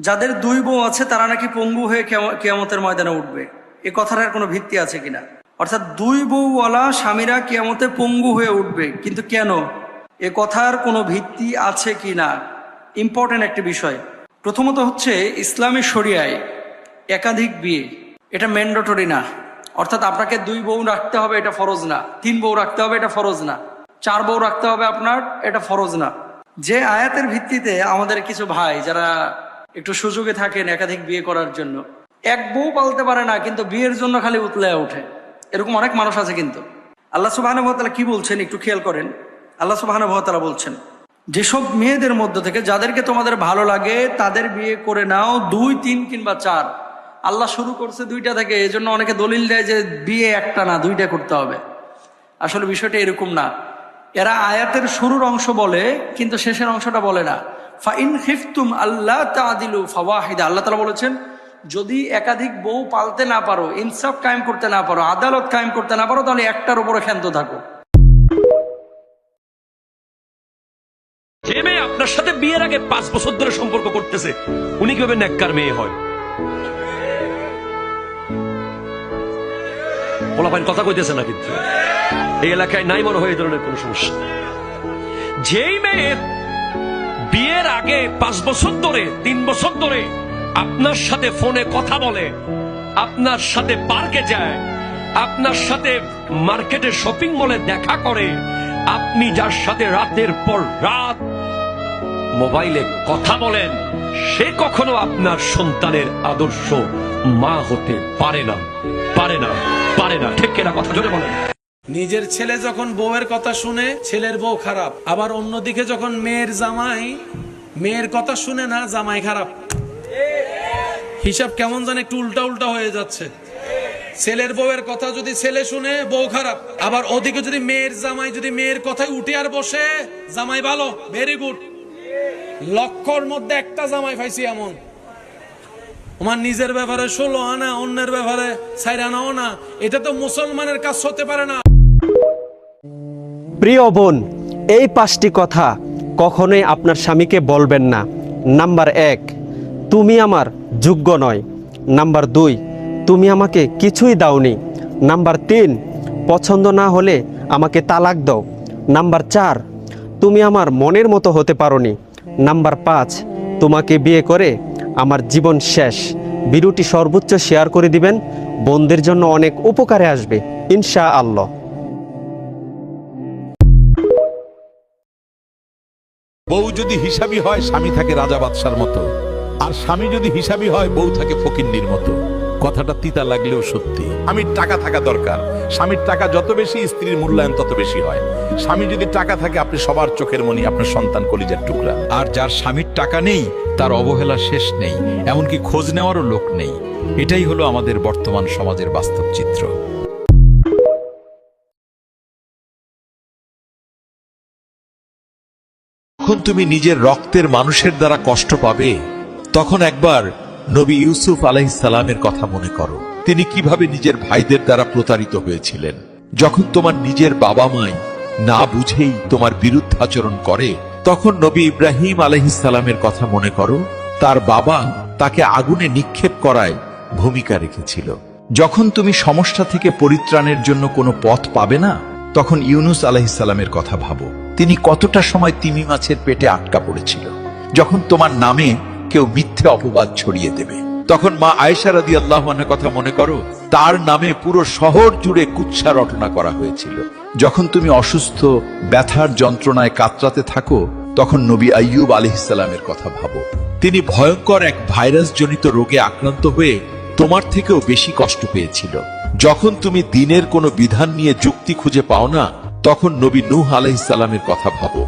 যাদের দুই বউ আছে, তারা নাকি পঙ্গু হয়ে কেয়া- কেয়ামতের ময়দানে উঠবে। এ কথাটার কোনো ভিত্তি আছে কিনা? অর্থাৎ দুই বউওয়ালা স্বামীরা কেয়ামতে পঙ্গু হয়ে উঠবে, কিন্তু কেন? এ কথার কোনো ভিত্তি আছে কি না ইম্পর্টেন্ট একটি বিষয়। প্রথমত হচ্ছে, ইসলামী শরিয়ায় একাধিক বিয়ে। এটা ম্যান্ডেটরি না। অর্থাৎ আপনাকে দুই বউ রাখতে হবে, এটা ফরজ না। তিন বউ রাখতে হবে, এটা ফরজ না। চার বউ রাখতে হবে আপনার, এটা ফরজ না। যে আয়াতের ভিত্তিতে আমাদের কিছু ভাই, যারা একটু সুযোগে থাকেন একাধিক বিয়ে করার জন্য। এক বউ পালতে পারে না, কিন্তু বিয়ের জন্য খালি উতলে ওঠে। এরকম অনেক মানুষ আছে কিন্তু। আল্লাহ সুবাহ কি বলছেন একটু খেয়াল করেন। আল্লাহ সুবাহ বলছেন, যেসব মেয়েদের মধ্য থেকে যাদেরকে তোমাদের ভালো লাগে, তাদের বিয়ে করে নাও দুই, তিন কিংবা চার। আল্লাহ শুরু করছে দুইটা থেকে এই জন্য অনেকে দলিল দেয় যে বিয়ে একটা না, দুইটা করতে হবে। আসলে বিষয়টা এরকম না। এরা আয়াতের শুরুর অংশ বলে, কিন্তু শেষের অংশটা বলে না। ফাইন আল্লাহ তাদিলু ফাওয়াহিদা। আল্লাহ তালা বলেছেন, যদি একাধিক বউ পালতে না পারো, ইনসাফ কায়েম করতে না পারো, আদালত কায়েম করতে না পারো, তাহলে একটার উপরে ক্ষান্ত থাকো। যে আপনার সাথে বিয়ের আগে পাঁচ বছর ধরে সম্পর্ক করতেছে, উনি কীভাবে নেককার মেয়ে হয়? পোলাপাইন কথা কইতেছে না এই এলাকায় নাই মনে হয় যেই মেয়ে বিয়ের আগে পাঁচ বছর ধরে, তিন বছর ধরে আপনার সাথে ফোনে কথা বলে, আপনার সাথে পার্কে যায়, আপনার সাথে মার্কেটে শপিং মলে দেখা করে, আপনি যার সাথে রাতের পর রাত মোবাইলে কথা বলেন, সে কখনো আপনার সন্তানের আদর্শ মা হতে পারে না পারে না পারে না। ঠিক কিনা কথা জোরে বলেন। নিজের ছেলে যখন বউয়ের কথা শুনে, ছেলের বউ খারাপ। আবার অন্যদিকে যখন মেয়ের জামাই, মেয়ের কথা শুনে না, জামাই খারাপ। হিসাব কেমন জানে একটু উল্টা উল্টা হয়ে যাচ্ছে। ছেলের বউয়ের কথা যদি ছেলে শুনে, বউ খারাপ। আবার ওদিকে যদি মেয়ের জামাই যদি মেয়ের কথায় উঠে আর বসে, জামাই ভালো ভেরি গুড লক্ষর মধ্যে একটা জামাই পাইছি এমন। আমার নিজের ব্যাপারে ষোলো আনা, অন্যের ব্যাপারে সাইর আনাও না। এটা তো মুসলমানের কাজ হতে পারে না। প্রিয় বোন, এই পাঁচটি কথা কখনোই আপনার স্বামীকে বলবেন না। নাম্বার এক, তুমি আমার যোগ্য নয়। নাম্বার দুই, তুমি আমাকে কিছুই দাওনি। নাম্বার তিন, পছন্দ না হলে আমাকে তালাক দাও। নাম্বার চার, তুমি আমার মনের মতো হতে পারোনি। নাম্বার পাঁচ, তোমাকে বিয়ে করে আমার জীবন শেষ। ভিডিওটি সর্বোচ্চ শেয়ার করে দিবেন। বোনদের জন্য অনেক উপকারে আসবে। ইনশা আল্লাহ বউ যদি হিসাবি হয়, স্বামী থাকে রাজা বাদশার মতো। আর স্বামী যদি হিসাবি হয়, বউ থাকে ফকিন্নির মতো। কথাটা তিতা লাগলেও সত্যি। স্বামীর টাকা থাকা দরকার। স্বামীর টাকা যত বেশি, স্ত্রীর মূল্যায়ন তত বেশি হয়। স্বামী যদি টাকা থাকে, আপনি সবার চোখের মনি আপনার সন্তান কলিজার টুকরা। আর যার স্বামীর টাকা নেই, তার অবহেলা শেষ নেই। এমনকি খোঁজ নেওয়ারও লোক নেই। এটাই হলো আমাদের বর্তমান সমাজের বাস্তব চিত্র। যখন তুমি নিজের রক্তের মানুষের দ্বারা কষ্ট পাবে, তখন একবার নবী ইউসুফ আলাইসালামের কথা মনে করো। তিনি কীভাবে নিজের ভাইদের দ্বারা প্রতারিত হয়েছিলেন। যখন তোমার নিজের বাবা মাই না বুঝেই তোমার বিরুদ্ধাচরণ করে, তখন নবী ইব্রাহিম আলহিসালামের কথা মনে করো, তার বাবা তাকে আগুনে নিক্ষেপ করায় ভূমিকা রেখেছিল। যখন তুমি সমস্যা থেকে পরিত্রাণের জন্য কোনো পথ পাবে না, তখন ইউনুস আলাহিসাল্লামের কথা ভাবো। তিনি কতটা সময় তিমি মাছের পেটে আটকা পড়েছিল। যখন তোমার নামে কেউ মিথ্যে অপবাদ ছড়িয়ে দেবে। তখন মা আয়েশা রাদি আল্লাহনের কথা মনে করো, তার নামে পুরো শহর জুড়ে কুৎসা রটনা করা হয়েছিল। যখন তুমি অসুস্থ, ব্যথার যন্ত্রণায় কাতরাতে থাকো, তখন নবী আইয়ুব আলহিসাল্লামের কথা ভাবো। তিনি ভয়ঙ্কর এক ভাইরাস জনিত রোগে আক্রান্ত হয়ে তোমার থেকেও বেশি কষ্ট পেয়েছিল। যখন তুমি দিনের কোনো বিধান নিয়ে যুক্তি খুঁজে পাও না তখন নবী নূহ আলাইসাল্লামের কথা ভাবো।